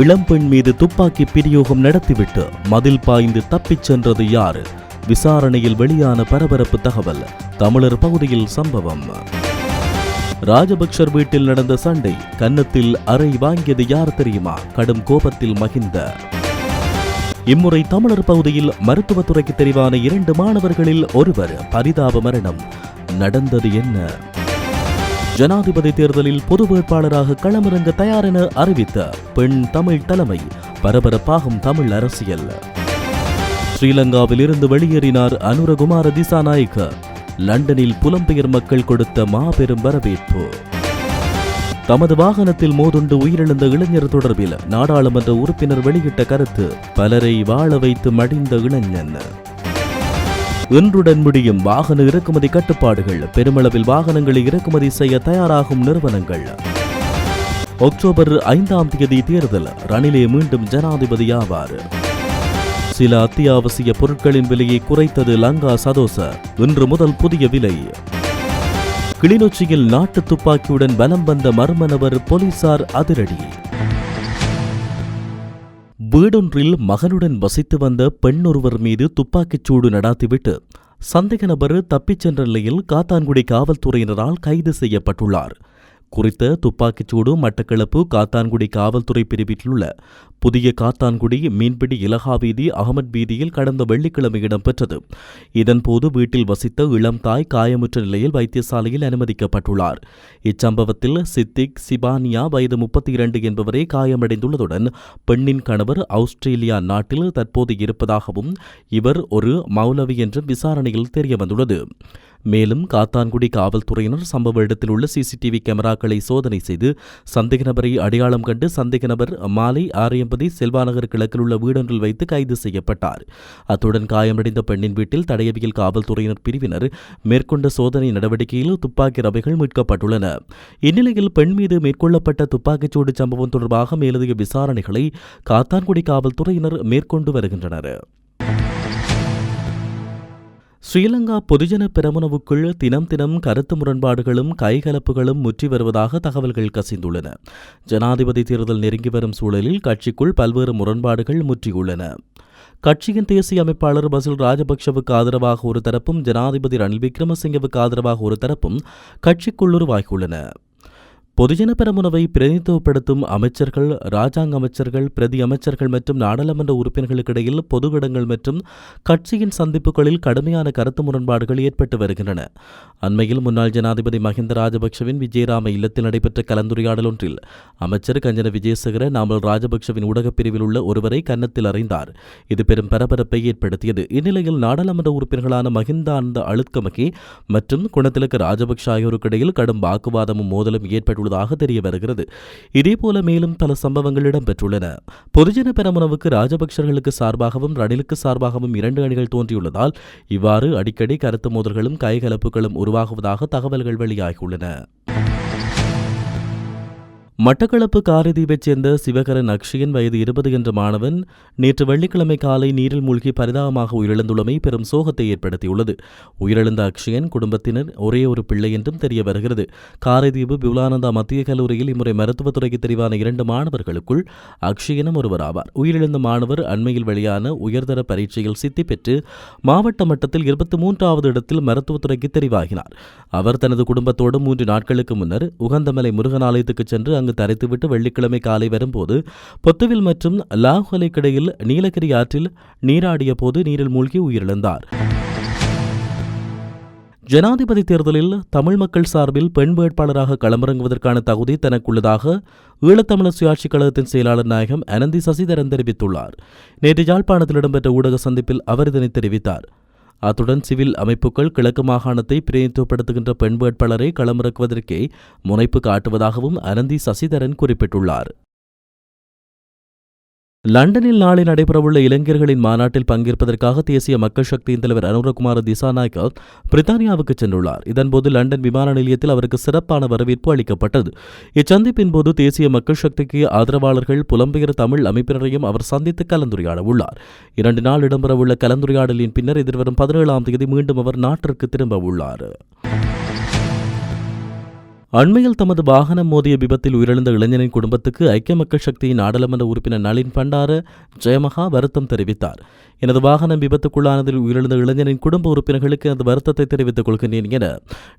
இளம்பெண் மீது துப்பாக்கி பிரயோகம் நடத்திவிட்டு மதில் பாய்ந்து தப்பிச் சென்றது யார்? விசாரணையில் வெளியான பரபரப்பு தகவல் தமிழர் பகுதியில் சம்பவம். ராஜபக்சர் வீட்டில் நடந்த சண்டை கன்னத்தில் அறை வாங்கியது யார் தெரியுமா? கடும் கோபத்தில் மகிந்த இம்முறை தமிழர் பகுதியில் மருத்துவத்துறைக்கு தெரிவான இரண்டு மாணவர்களில் ஒருவர் பரிதாப மரணம். நடந்தது என்ன? ஜனாதிபதி தேர்தலில் பொது வேட்பாளராக களமிறங்க தயார் என அறிவித்த பெண் தமிழ் தலைமை பரபரப்பாகும் தமிழ் அரசியல். ஸ்ரீலங்காவில் இருந்து வெளியேறினார் அனுரகுமார திசாநாயக்க. லண்டனில் புலம்பெயர் மக்கள் கொடுத்த மாபெரும் வரவேற்பு. தமது வாகனத்தில் மோதுண்டு உயிரிழந்த இளைஞர் தொடர்பில் நாடாளுமன்ற உறுப்பினர் வெளியிட்ட கருத்து பலரை வாழ வைத்து மடிந்த இளைஞன். இன்றுடன் முடியும் வாகன இறக்குமதி கட்டுப்பாடுகள். பெருமளவில் வாகனங்களை இறக்குமதி செய்ய தயாராகும் நிறுவனங்கள். அக்டோபர் ஐந்தாம் தேதி தேர்தல். ரணிலே மீண்டும் ஜனாதிபதியாவார் சில அத்தியாவசிய பொருட்களின் விலையை குறைத்தது லங்கா சதோச. இன்று முதல் புதிய விலை. கிளிநொச்சியில் நாட்டு துப்பாக்கியுடன் பலம் வந்த மர்ம நபர் போலீசார் அதிரடி. வீடொன்றில் மகனுடன் வசித்து வந்த பெண்ணொருவர் மீது துப்பாக்கிச் சூடு நடாத்திவிட்டு சந்தேக நபர் தப்பிச் சென்ற நிலையில் காத்தான்குடி காவல்துறையினரால் கைது செய்யப்பட்டுள்ளார். குறித்த துப்பாக்கிச்சூடு மட்டக்களப்பு காத்தான்குடி காவல்துறை பிரிவில் உள்ள புதிய காத்தான்குடி மீன்பிடி இலகா வீதி அகமத் வீதியில் கடந்த வெள்ளிக்கிழமை இடம்பெற்றது. இதன்போது வீட்டில் வசித்த இளம் தாய் காயமுற்ற நிலையில் வைத்தியசாலையில் அனுமதிக்கப்பட்டுள்ளார். இச்சம்பவத்தில் சித்திக் சிபானியா வயது முப்பத்தி இரண்டு என்பவரே காயமடைந்துள்ளதுடன் பெண்ணின் கணவர் ஆஸ்திரேலியா நாட்டில் தற்போது இருப்பதாகவும் இவர் ஒரு மௌலவி என்றும் விசாரணையில் தெரியவந்துள்ளது. மேலும் காத்தான்குடி காவல்துறையினர் சம்பவ இடத்தில் உள்ள சிசிடிவி கேமராக்களை சோதனை செய்து சந்தேக நபரை அடையாளம் கண்டு சந்தேக நபர் மாலை ஆரியம்பதி செல்வாநகர் கிழக்கில் உள்ள வீடொன்றில் வைத்து கைது செய்யப்பட்டார். அத்துடன் காயமடைந்த பெண்ணின் வீட்டில் தடையவியல் காவல்துறையினர் பிரிவினர் மேற்கொண்ட சோதனை நடவடிக்கையில் துப்பாக்கி ரவைகள் மீட்கப்பட்டுள்ளன. இந்நிலையில் பெண் மீது மேற்கொள்ளப்பட்ட துப்பாக்கிச்சூடு சம்பவம் தொடர்பாக மேலதிக விசாரணைகளை காத்தான்குடி காவல்துறையினர் மேற்கொண்டு வருகின்றனர். ஸ்ரீலங்கா பொதுஜன பெரமுனவுக்குள் தினம் தினம் கருத்து முரண்பாடுகளும் கைகலப்புகளும் முற்றி வருவதாக தகவல்கள் கசிந்துள்ளன. ஜனாதிபதி தேர்தல் நெருங்கி வரும் சூழலில் கட்சிக்குள் பல்வேறு முரண்பாடுகள் முற்றியுள்ளன. கட்சியின் தேசிய அமைப்பாளர் பசில் ராஜபக்ஷவுக்கு ஆதரவாக ஒரு தரப்பும் ஜனாதிபதி ரணில் விக்ரமசிங்கவுக்கு ஆதரவாக ஒரு தரப்பும் கட்சிக்குள் உருவாகியுள்ளன. பொதுஜன பெரமுனவை பிரதிநிதித்துவப்படுத்தும் அமைச்சர்கள் ராஜாங்க அமைச்சர்கள் பிரதி அமைச்சர்கள் மற்றும் நாடாளுமன்ற உறுப்பினர்களுக்கு இடையில் பொது இடங்கள் மற்றும் கட்சியின் சந்திப்புகளில் கடுமையான கருத்து முரண்பாடுகள் ஏற்பட்டு வருகின்றன. அண்மையில் முன்னாள் ஜனாதிபதி மஹிந்த ராஜபக்சவின் விஜயராம இல்லத்தில் நடைபெற்ற கலந்துரையாடல் ஒன்றில் அமைச்சர் கஞ்சன விஜயசேகர நாமல் ராஜபக்சவின் ஊடகப் பிரிவில் உள்ள ஒருவரை கன்னத்தில் அறிந்தார். இது பெரும் பரபரப்பை ஏற்படுத்தியது. இந்நிலையில் நாடாளுமன்ற உறுப்பினர்களான மஹிந்தானந்த அழுத்கமகி மற்றும் குணத்திலக்கு ராஜபக்ஷ ஆகியோருக்கு இடையில் கடும் வாக்குவாதமும் மோதலும் ஏற்பட்டுள்ளது. உள்ளதாக தெரிய வருகிறது இதேபோல மேலும் பல சம்பவங்கள் இடம்பெற்றுள்ளன. பொதுஜன பெரமுனவுக்கு ராஜபக்சர்களுக்கு சார்பாகவும் ரணிலுக்கு சார்பாகவும் இரண்டு அணிகள் தோன்றியுள்ளதால் இவ்வாறு அடிக்கடி கருத்து மோதல்களும் கைகலப்புகளும் உருவாகுவதாக தகவல்கள் வெளியாகியுள்ளன. மட்டக்களப்பு காரைதீவைச் சேர்ந்த சிவகரன் அக்ஷயன் வயது இருபது என்ற மாணவன் நேற்று வெள்ளிக்கிழமை காலை நீரில் மூழ்கி பரிதாபமாக உயிரிழந்துள்ளமை பெரும் சோகத்தை ஏற்படுத்தியுள்ளது. உயிரிழந்த அக்ஷயன் குடும்பத்தினர் ஒரே ஒரு பிள்ளை என்றும் தெரிய வருகிறது. காரைதீவு பிவுலானந்தா மத்திய கல்லூரியில் இம்முறை மருத்துவத்துறைக்கு தெரிவான இரண்டு மாணவர்களுக்குள் அக்ஷயனும் ஒருவர் ஆவார் உயிரிழந்த மாணவர் அண்மையில் வெளியான உயர்தர பரீட்சையில் சித்தி பெற்று மாவட்ட மட்டத்தில் இருபத்தி மூன்றாவது இடத்தில் மருத்துவத்துறைக்கு தெரிவாகினார். அவர் தனது குடும்பத்தோடு மூன்று நாட்களுக்கு முன்னர் உகந்தமலை முருகன் ஆலயத்துக்கு சென்று அங்கு தரைத்துவிட்டு வெள்ளிக்கிழமை காலை வரும்போது பொத்துவில் மற்றும் லாஹொலைக்கிடையில் நீலகிரி ஆற்றில் நீராடிய போது நீரில் மூழ்கி உயிரிழந்தார். ஜனாதிபதி தேர்தலில் தமிழ் மக்கள் சார்பில் பெண் வேட்பாளராக களமிறங்குவதற்கான தகுதி தனக்குள்ளதாக ஈழத்தமிழர் சுயாட்சிக் கழகத்தின் செயலாளர் நாயகம் அனந்தி சசிதரன் தெரிவித்துள்ளார். நேற்று யாழ்ப்பாணத்தில் இடம்பெற்ற ஊடக சந்திப்பில் அவர் இதனை தெரிவித்தார். அத்துடன் சிவில் அமைப்புகள் கிழக்கு மாகாணத்தை பிரதிநிதித்துவப்படுத்துகின்ற பெண் வேட்பாளரை களமிறக்குவதற்கே முனைப்பு காட்டுவதாகவும் அனந்தி சசிதரன் குறிப்பிட்டுள்ளார். லண்டனில் நாளை நடைபெறவுள்ள இளைஞர்களின் மாநாட்டில் பங்கேற்பதற்காக தேசிய மக்கள் சக்தியின் தலைவர் அனுரகுமார் திசாநாயக்க பிரித்தானியாவுக்கு சென்றுள்ளார். இதன்போது லண்டன் விமான நிலையத்தில் அவருக்கு சிறப்பான வரவேற்பு அளிக்கப்பட்டது. இச்சந்திப்பின் போது தேசிய மக்கள் சக்திக்கு ஆதரவாளர்கள் புலம்பெயர் தமிழ் அமைப்பினரையும் அவர் சந்தித்து கலந்துரையாட உள்ளார் இரண்டு நாள் இடம்பெறவுள்ள கலந்துரையாடலின் பின்னர் எதிர்வரும் பதினேழாம் தேதி மீண்டும் அவர் நாட்டிற்கு திரும்ப உள்ளார். அண்மையில் தமது வாகனம் மோதிய விபத்தில் உயிரிழந்த இளைஞனின் குடும்பத்துக்கு ஐக்கிய மக்கள் சக்தியின் நாடாளுமன்ற உறுப்பினர் நளின் பண்டார ஜெயமகா வருத்தம் தெரிவித்தார். எனது வாகனம் விபத்துக்குள்ளானதில் உயிரிழந்த இளைஞரின் குடும்ப உறுப்பினர்களுக்கு எனது வருத்தத்தை தெரிவித்துக் கொள்கின்றேன் என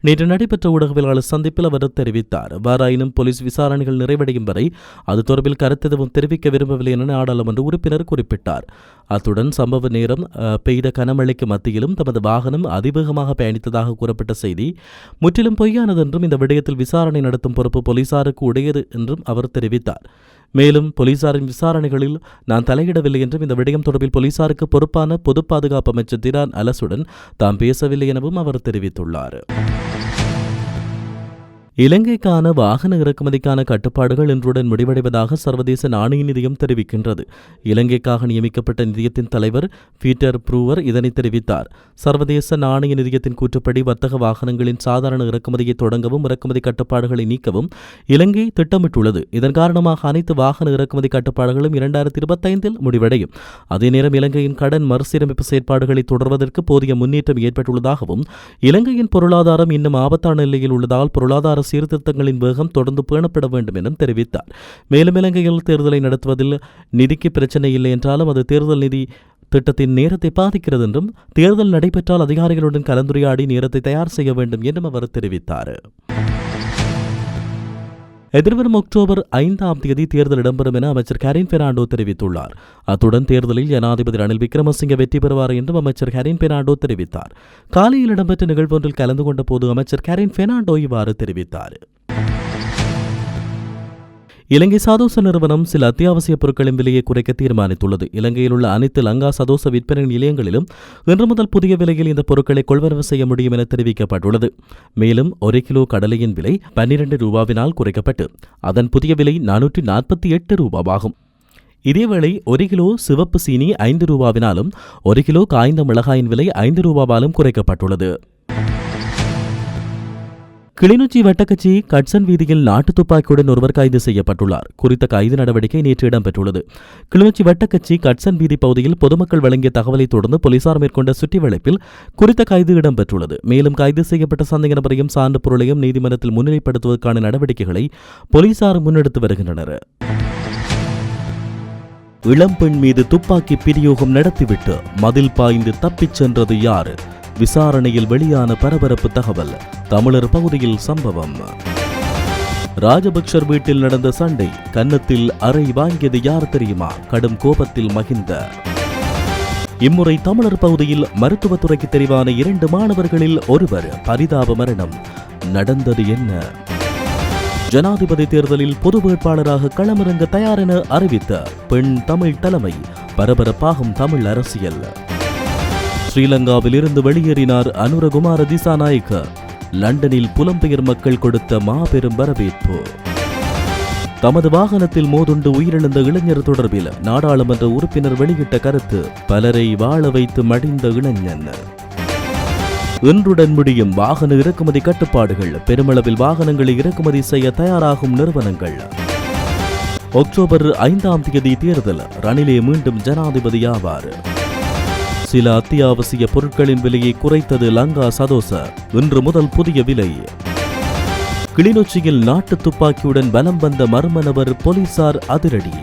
நேற்று நடைபெற்ற ஊடகவியலாளர் சந்திப்பில் அவர் தெரிவித்தார். வாராயினும் போலீஸ் விசாரணைகள் நிறைவடையும் வரை அது தொடர்பில் கருத்தெதுவும் தெரிவிக்க விரும்பவில்லை என நாடாளுமன்ற உறுப்பினர் குறிப்பிட்டார். அத்துடன் சம்பவ நேரம் பெய்த கனமழைக்கு மத்தியிலும் தமது வாகனம் அதிவேகமாக பயணித்ததாக கூறப்பட்ட செய்தி முற்றிலும் பொய்யானது என்றும் இந்த விடயத்தில் விசாரணை நடத்தும் பொறுப்பு போலீசாருக்கு உடையது என்றும் அவர் தெரிவித்தார். மேலும் போலீசாரின் விசாரணைகளில் நான் தலையிடவில்லை என்றும் இந்த விடயம் தொடர்பில் போலீசாருக்கு பொறுப்பான பொது பாதுகாப்பு அமைச்சர் திரான் அலசுடன் தாம் பேசவில்லை எனவும் அவர் தெரிவித்துள்ளார். இலங்கைக்கான வாகன இறக்குமதிக்கான கட்டுப்பாடுகள் இன்றுடன் முடிவடைவதாக சர்வதேச நாணய நிதியம் தெரிவிக்கின்றது. இலங்கைக்காக நியமிக்கப்பட்ட நிதியத்தின் தலைவர் பீட்டர் ப்ரூவர் இதனை தெரிவித்தார். சர்வதேச நாணய நிதியத்தின் கூற்றுப்படி வர்த்தக வாகனங்களின் சாதாரண இறக்குமதியை தொடங்கவும் இறக்குமதி கட்டுப்பாடுகளை நீக்கவும் இலங்கை திட்டமிட்டுள்ளது. இதன் காரணமாக அனைத்து வாகன இறக்குமதி கட்டுப்பாடுகளும் இரண்டாயிரத்தி இருபத்தைந்தில் முடிவடையும். அதே நேரம் இலங்கையின் கடன் மறுசீரமைப்பு செயற்பாடுகளை தொடர்வதற்கு போதிய முன்னேற்றம் ஏற்பட்டுள்ளதாகவும் இலங்கையின் பொருளாதாரம் இன்னும் ஆபத்தான நிலையில் உள்ளதால் பொருளாதார சீர்திருத்தங்களின் வேகம் தொடர்ந்து பேணப்பட வேண்டும் எனவும் தெரிவித்தார். மேலும் இலங்கையில் தேர்தலை நடத்துவதில் நிதிக்கு பிரச்சனை இல்லை என்றாலும் அது தேர்தல் நிதி திட்டத்தின் நேரத்தை பாதிக்கிறது என்றும் தேர்தல் நடைபெற்றால் அதிகாரிகளுடன் கலந்துரையாடி நேரத்தை தயார் செய்ய வேண்டும் என்றும் அவர் தெரிவித்தார். எதிர்வரும் அக்டோபர் ஐந்தாம் தேதி தேர்தல் இடம்பெறும் என அமைச்சர் கரீன் பெர்னாண்டோ தெரிவித்துள்ளார். அத்துடன் தேர்தலில் ஜனாதிபதி ரணில் விக்ரமசிங்க வெற்றி பெறுவார் என்றும் அமைச்சர் கரீன் பெர்னாண்டோ தெரிவித்தார். காலையில் இடம்பெற்ற நிகழ்வொன்றில் கலந்து கொண்ட போது அமைச்சர் கரீன் பெர்னாண்டோ இவ்வாறு தெரிவித்தார். இலங்கை சதோச நிறுவனம் சில அத்தியாவசிய பொருட்களின் விலையை குறைக்க தீர்மானித்துள்ளது. இலங்கையில் உள்ள அனைத்து லங்கா சதோச விற்பனை நிலையங்களிலும் இன்று முதல் புதிய விலையில் இந்த பொருட்களை கொள்வரவு செய்ய முடியும் என தெரிவிக்கப்பட்டுள்ளது. மேலும் ஒரு கிலோ கடலையின் விலை பன்னிரண்டு ரூபாவினால் குறைக்கப்பட்டு அதன் புதிய விலை நானூற்றி நாற்பத்தி எட்டு ரூபாவாகும். இதேவேளை ஒரு கிலோ சிவப்பு சீனி ஐந்து ரூபாவினாலும் ஒரு கிலோ காய்ந்த மிளகாயின் விலை ஐந்து ரூபாவாலும் குறைக்கப்பட்டுள்ளது. கிளிநொச்சி வட்டக்கட்சி கட்சன் வீதியில் நாட்டு துப்பாக்கியுடன் ஒருவர் கைது செய்யப்பட்டுள்ளார். குறித்த கைது நடவடிக்கை நேற்று இடம்பெற்றுள்ளது. கிளிநொச்சி வட்டக்கச்சி கட்சன் வீதி பகுதியில் பொதுமக்கள் வழங்கிய தகவலை தொடர்ந்து போலீசார் மேற்கொண்ட சுற்றி வளைப்பில் குறித்த கைது இடம்பெற்றுள்ளது. மேலும் கைது செய்யப்பட்ட சந்தேக நபரையும் சான்று பொருளையும் நீதிமன்றத்தில் முன்னிலைப்படுத்துவதற்கான நடவடிக்கைகளை போலீசார் முன்னெடுத்து வருகின்றனர். இளம்பெண் மீது துப்பாக்கி பிரயோகம் நடத்திவிட்டு மதில் பாய்ந்து தப்பிச் சென்றது யார்? விசாரணையில் வெளியான பரபரப்பு தகவல் தமிழர் பகுதியில் சம்பவம். ராஜபக்சர் வீட்டில் நடந்த சண்டை கன்னத்தில் அறை வாங்கியது யார் தெரியுமா? கடும் கோபத்தில் மகிந்த இம்முறை தமிழர் பகுதியில் மருத்துவத்துறைக்கு தெரிவான இரண்டு மாணவர்களில் ஒருவர் பரிதாப மரணம். நடந்தது என்ன? ஜனாதிபதி தேர்தலில் பொது வேட்பாளராக களமிறங்க தயார் என அறிவித்த பெண் தமிழ் தலைமை பரபரப்பாகும் தமிழ் அரசியல். ஸ்ரீலங்காவில் இருந்து வெளியேறினார் அனுரகுமார திசாநாயக்க. லண்டனில் புலம்பெயர் மக்கள் கொடுத்த மாபெரும் வரவேற்பு. தமது வாகனத்தில் மோதுண்டு உயிரிழந்த இளைஞர் தொடர்பில் நாடாளுமன்ற உறுப்பினர் வெளியிட்ட கருத்து பலரை வாழ வைத்து மடிந்த இளைஞன். இன்றுடன் முடியும் வாகன இறக்குமதி கட்டுப்பாடுகள் பெருமளவில் வாகனங்களை இறக்குமதி செய்ய தயாராகும் நிறுவனங்கள். அக்டோபர் ஐந்தாம் தேதி தேர்தல் ரணிலே மீண்டும் ஜனாதிபதியாவார் சில அத்தியாவசிய பொருட்களின் விலையை குறைத்தது லங்கா சதோச. இன்று முதல் புதிய விலை. கிளிநொச்சியில் நாட்டு துப்பாக்கியுடன் பலம் வந்த மர்ம நபர் போலீசார் அதிரடி.